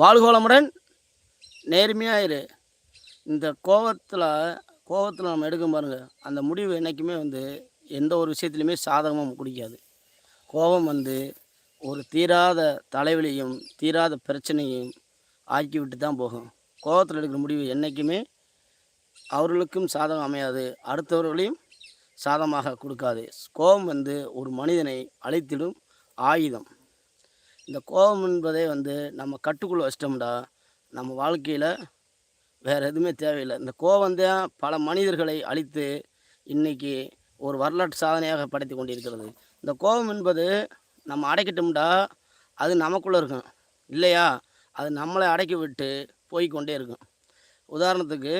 வாழ்கோளமுடன் நேர்மையாக இரு இந்த கோவத்தில் கோவத்தில் நம்ம எடுக்க பாருங்கள் அந்த முடிவு என்றைக்குமே வந்து எந்த ஒரு விஷயத்துலையுமே சாதகமாக குடிக்காது. கோபம் வந்து ஒரு தீராத தலைவலியும் தீராத பிரச்சனையும் ஆக்கிவிட்டு தான் போகும். கோபத்தில் எடுக்கிற முடிவு என்றைக்குமே அவர்களுக்கும் சாதகம் அமையாது அடுத்தவர்களையும் சாதகமாக கொடுக்காது. கோபம் வந்து ஒரு மனிதனை அழைத்திடும் ஆயுதம். இந்த கோபம் என்பதே வந்து நம்ம கட்டுக்குள்ளே வச்சிட்டோம்டா நம்ம வாழ்க்கையில் வேறு எதுவுமே தேவையில்லை. இந்த கோபம் தான் பல மனிதர்களை அழித்து இன்னைக்கு ஒரு வரலாற்று சாதனையாக படைத்து கொண்டிருக்கிறது. இந்த கோபம் என்பது நம்ம அடைக்கிட்டோம்டா அது நமக்குள்ளே இருக்கும். இல்லையா? அது நம்மளை அடக்கி விட்டு போய்க்கொண்டே இருக்கும். உதாரணத்துக்கு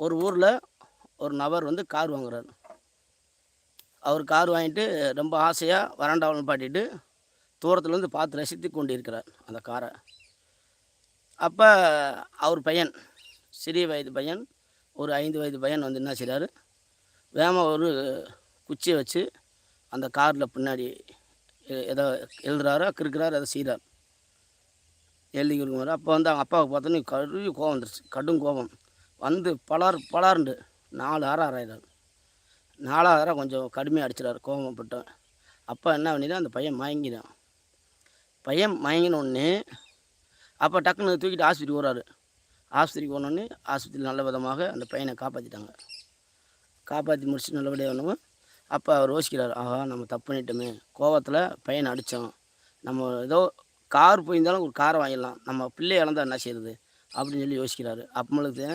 ஒரு ஊரில் ஒரு நபர் வந்து கார் வாங்குறாரு. அவர் கார் வாங்கிட்டு ரொம்ப ஆசையாக வராண்டாவில் பாட்டிட்டு தூரத்துலேருந்து பார்த்து ரசித்து கொண்டு இருக்கிறார் அந்த காரை. அப்போ அவர் பையன் சிறிய வயது பையன் ஒரு ஐந்து வயது பையன் வந்து என்ன செய்கிறாரு வேகமாக ஒரு குச்சியை வச்சு அந்த காரில் பின்னாடி எதோ ஏதோ எழுதுறாரோ கிறுக்கிறாரு அதை செய்கிறார் எழுதி கொடுக்குறாரு அப்போ வந்து அவங்க அப்பாவுக்கு பார்த்தோன்னே கரு கோவம் வந்துருச்சு. கடும் கோபம். வந்து பலார் பலார்ண்டு நாலு ஆறு ஆறாயிடார் நாலாவது கொஞ்சம் கடுமையாக அடிச்சிடாரு கோபப்பட்டேன் அப்போ என்ன பண்ணிதான் அந்த பையன் மயங்கிதான் பையன் மயங்கினோடனே அப்போ டக்குன்னு தூக்கிட்டு ஆஸ்பத்திரிக்கு வர்றாரு ஆஸ்பத்திரிக்கு போனோடனே ஆஸ்பத்திரியில் நல்ல விதமாக அந்த பையனை காப்பாற்றிட்டாங்க காப்பாற்றி முடிச்சு நல்லபடியாக வரணும் அப்போ அவர் யோசிக்கிறார் ஆஹா நம்ம தப்பு பண்ணிட்டோமே. கோவத்தில் பையனை அடித்தோம் நம்ம ஏதோ கார் போயிருந்தாலும் ஒரு காரை வாங்கிடலாம். நம்ம பிள்ளை இழந்தால் என்ன செய்யறது அப்படின்னு சொல்லி யோசிக்கிறாரு. அப்பங்களுக்கு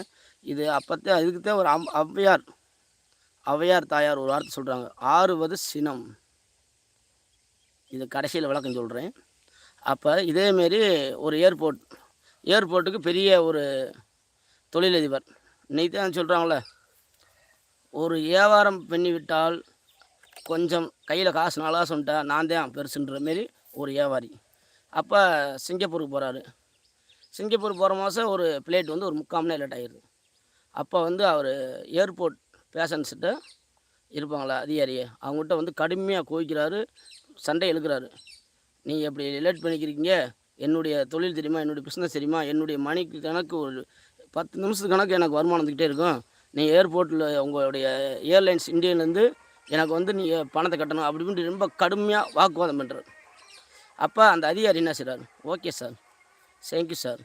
இது அப்போத்தே அதுக்குத்தான் ஒரு அம் ஔவையார் ஔவையார் தாயார் ஒரு வார்த்தை சொல்கிறாங்க ஆறுவது சினம். இது கடைசியில் விளக்கம் சொல்கிறேன் அப்போ இதேமாரி ஒரு ஏர்போர்ட் ஏர்போர்ட்டுக்கு பெரிய ஒரு தொழிலதிபர். இன்னைக்கு தான் சொல்கிறாங்களே ஒரு வியாபாரம் பண்ணிவிட்டால் கொஞ்சம் கையில் காசு நல்லா சொல்லிட்டா நான் தான் பெருசுன்ற மாரி ஒரு வியாபாரி. அப்போ சிங்கப்பூருக்கு போகிறாரு சிங்கப்பூர் போகிற மாதம் ஒரு பிளேட் வந்து ஒரு முக்கால் மணி லேட் ஆகிடுது அப்போ வந்து அவர் ஏர்போர்ட் பேஷன்ஸ்கிட்ட இருப்பாங்களா அதிகாரி அவங்ககிட்ட வந்து கடுமையாக கோவிக்கிறாரு சண்டை இழுக்கிறாரு நீங்கள் எப்படி லேட் பண்ணிக்கிறீங்க என்னுடைய தொழில் தெரியுமா? என்னுடைய பிஸ்னஸ் தெரியுமா? என்னுடைய மணிக்கு கணக்கு ஒரு பத்து நிமிஷத்துக்கு கணக்கு எனக்கு வருமானம் வந்துக்கிட்டே இருக்கும். நீங்கள் ஏர்போர்ட்டில் உங்களுடைய ஏர்லைன்ஸ் இந்தியன்லேருந்து எனக்கு வந்து நீங்கள் பணத்தை கட்டணும் அப்படி இப்படின்னு ரொம்ப கடுமையாக வாக்குவாதம் பண்ணுறாரு அப்போ அந்த அதிகாரி என்ன செய்கிறார் ஓகே சார் தேங்க்யூ சார்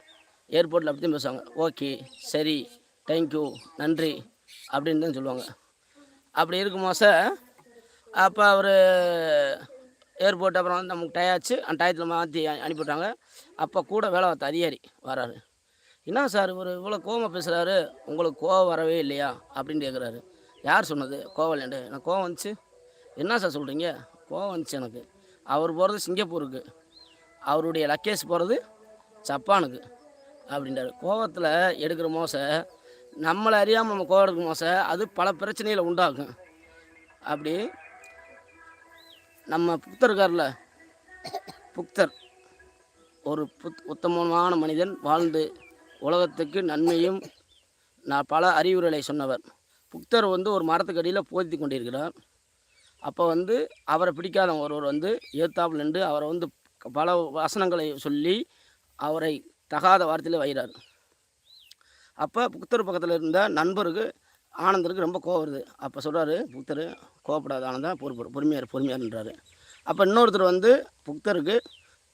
ஏர்போர்ட்டில் அப்படி தான் பேசுவாங்க. ஓகே சரி தேங்க்யூ நன்றி அப்படின்னு தான் சொல்லுவாங்க. அப்படி இருக்குமா சார் அப்போ அவர் ஏர்போர்ட் அப்புறம் வந்து நமக்கு டயாச்சு அந்த டயத்தில் மாற்றி அனுப்பிவிட்டாங்க. அப்போ கூட வேலை பார்த்த அதிகாரி வராரு. என்ன சார் இவர் இவ்வளோ கோவமாக பேசுகிறாரு உங்களுக்கு கோவம் வரவே இல்லையா? அப்படின்னு கேட்குறாரு யார் சொன்னது? கோவம் இல்லைண்டு எனக்கு கோவம் வந்துச்சு. என்ன சார் சொல்கிறீங்க கோவம் வந்துச்சு எனக்கு. அவர் போகிறது சிங்கப்பூருக்கு. அவருடைய லக்கேஜ் போகிறது ஜப்பானுக்கு. அப்படின்றாரு. கோவத்தில் எடுக்கிற மோசை நம்மளை அறியாமல் நம்ம கோவம் எடுக்கிற மோசை அது பல பிரச்சனைகளை உண்டாகும். அப்படி நம்ம புத்தர் இருக்கார்ல ஒரு புத் உத்தமமான மனிதன் வாழ்ந்து உலகத்துக்கு நன்மையும் நான் பல அறிவுரைகளை சொன்னவர். புக்தர் வந்து ஒரு மரத்துக்கு அடியில் போதித்து கொண்டிருக்கிறார். அப்போ வந்து அவரை பிடிக்காத ஒருவர் வந்து ஏத்தாப்பில் நின்று அவரை வந்து பல வசனங்களை சொல்லி அவரை தகாத வார்த்தையில் வைகிறார். அப்போ புக்தர் பக்கத்தில் இருந்த நண்பருக்கு ஆனந்தருக்கு ரொம்ப கோவம் வருது. அப்போ சொல்கிறாரு புக்தர் கோவப்படாத ஆனந்தா பொறுப்பு பொறுமையார் பொறுமையார்ன்றாரு அப்போ இன்னொருத்தர் வந்து புக்தருக்கு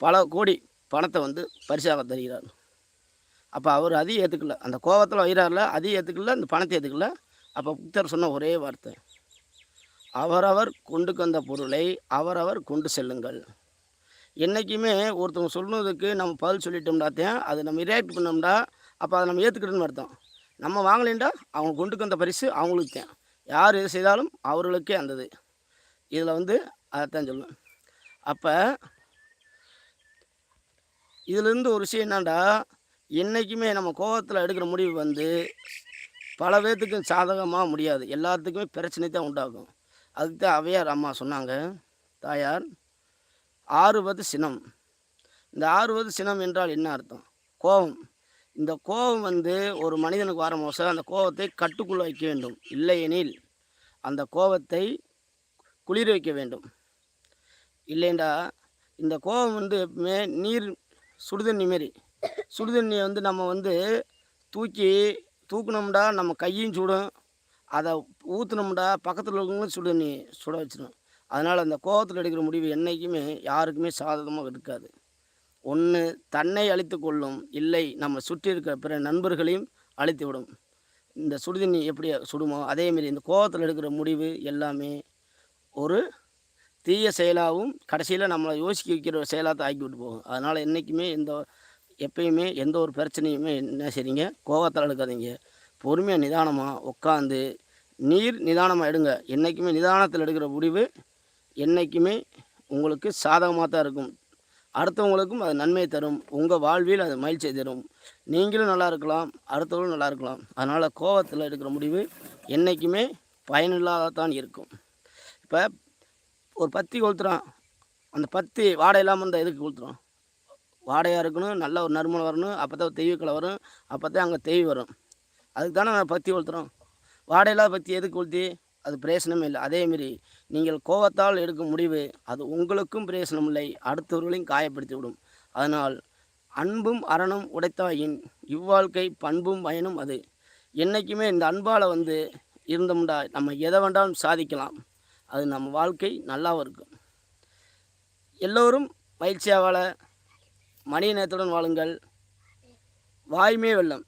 பல கோடி பணத்தை வந்து பரிசாக தருகிறார். அப்போ அவர் அதையும் ஏற்றுக்கல அந்த கோவத்தில் வைகிறார்ல அதையும் ஏற்றுக்கல அந்த பணத்தை ஏற்றுக்கல அப்போ புக்தர் சொன்ன ஒரே வார்த்தை. அவரவர் கொண்டு வந்த பொருளை அவரவர் கொண்டு செல்லுங்கள். என்றைக்குமே ஒருத்தவங்க சொன்னதுக்கு நம்ம பதில் சொல்லிட்டோம்டாத்தையும் அதை நம்ம ரியாக்ட் பண்ணோம்டா அப்போ அதை நம்ம ஏற்றுக்கிறோன்னு அர்த்தம். நம்ம வாங்கலைன்டா அவங்க கொண்டு வந்த பரிசு அவங்களுக்கு. தான் யார் எது செய்தாலும் அவர்களுக்கே அந்தது இதில் வந்து அதைத்தான் சொல்லுவேன். அப்போ இதிலிருந்து ஒரு விஷயம் என்னண்டா என்றைக்குமே நம்ம கோபத்தில் எடுக்கிற முடிவு வந்து பல பேர்த்துக்கும் சாதகமாக முடியாது. எல்லாத்துக்குமே பிரச்சனை தான் உண்டாகும். அதுக்கு தான் அவையார் அம்மா சொன்னாங்க தாயார் ஆறுவது சினம். இந்த ஆறுவது சினம் என்றால் என்ன அர்த்தம்? கோபம். இந்த கோபம் வந்து ஒரு மனிதனுக்கு வர மோசம் அந்த கோபத்தை கட்டுக்குள் வைக்க வேண்டும். இல்லையெனில் அந்த கோபத்தை குளிர் வைக்க வேண்டும். இல்லைண்டா இந்த கோபம் வந்து எப்பவுமே நீர் சுடுதண்ணி மாரி. சுடுதண்ணியை வந்து நம்ம வந்து தூக்கி தூக்கினோம்டா நம்ம கையும் சுடும். அதை ஊற்றுனோம்டா பக்கத்தில் இருக்கவங்களும் சுடுதண்ணி சுட வச்சிடும். அதனால் அந்த கோவத்தில் எடுக்கிற முடிவு என்றைக்குமே யாருக்குமே சாதகமாக இருக்காது. ஒன்று தன்னை அழித்து கொள்ளும் இல்லை நம்ம சுற்றி இருக்கிற பிற நண்பர்களையும் அழித்து விடும் இந்த சுடுதண்ணி எப்படி சுடுமோ அதேமாரி இந்த கோபத்தில் எடுக்கிற முடிவு எல்லாமே ஒரு தீய செயலாகவும் கடைசியில் நம்மளை யோசிக்க வைக்கிற செயலாக தான் ஆக்கி போகும். அதனால் என்றைக்குமே எந்த எப்பயுமே எந்த ஒரு பிரச்சனையுமே என்ன செய்றீங்க? கோவத்தில் எடுக்காதீங்க. பொறுமையாக நிதானமாக உட்காந்து நீர் நிதானமாக எடுங்க. என்றைக்குமே நிதானத்தில் எடுக்கிற முடிவு என்றைக்குமே உங்களுக்கு சாதகமாக தான் இருக்கும். அடுத்தவங்களுக்கும் அது நன்மை தரும். உங்கள் வாழ்வில் அது மகிழ்ச்சி தரும். நீங்களும் நல்லா இருக்கலாம். அடுத்தவங்களும் நல்லா இருக்கலாம். அதனால் கோவத்தில் எடுக்கிற முடிவு என்றைக்குமே பயனில்லாதான் இருக்கும். இப்போ ஒரு பத்தி கொளுத்துறான். அந்த பத்தி வாடை இல்லாமல் இருந்தால் எதுக்கு கொளுத்துறோம் வாடையாக இருக்கணும் நல்ல ஒரு நறுமணம் வரணும் அப்போ தான் தெய்வக்களை வரும் அப்போ தான் அங்கே தெய்வம் வரும். அதுக்கு தானே நான் பத்தி கொளுத்துறோம். வாடை இல்லாத பத்தி எதுக்கு கொளுத்தி? அது பிரயோசனமே இல்லை. அதேமாரி நீங்கள் கோபத்தால் எடுக்கும் முடிவு அது உங்களுக்கும் பிரயோசனம் இல்லை. அடுத்தவர்களையும் காயப்படுத்தி விடும். அதனால் அன்பும் அறனும் உடைத்தாயின் இவ்வாழ்க்கை பண்பும் பயனும் அது. என்றைக்குமே இந்த அன்பால் வந்து இருந்தோம்டா நம்ம எதை வேண்டாலும் சாதிக்கலாம். அது நம்ம வாழ்க்கை நல்லாவும் இருக்கும். எல்லோரும் மகிழ்ச்சியாக வாழ மனித நேரத்துடன் வாழுங்கள். வாய்மே வெல்லம்.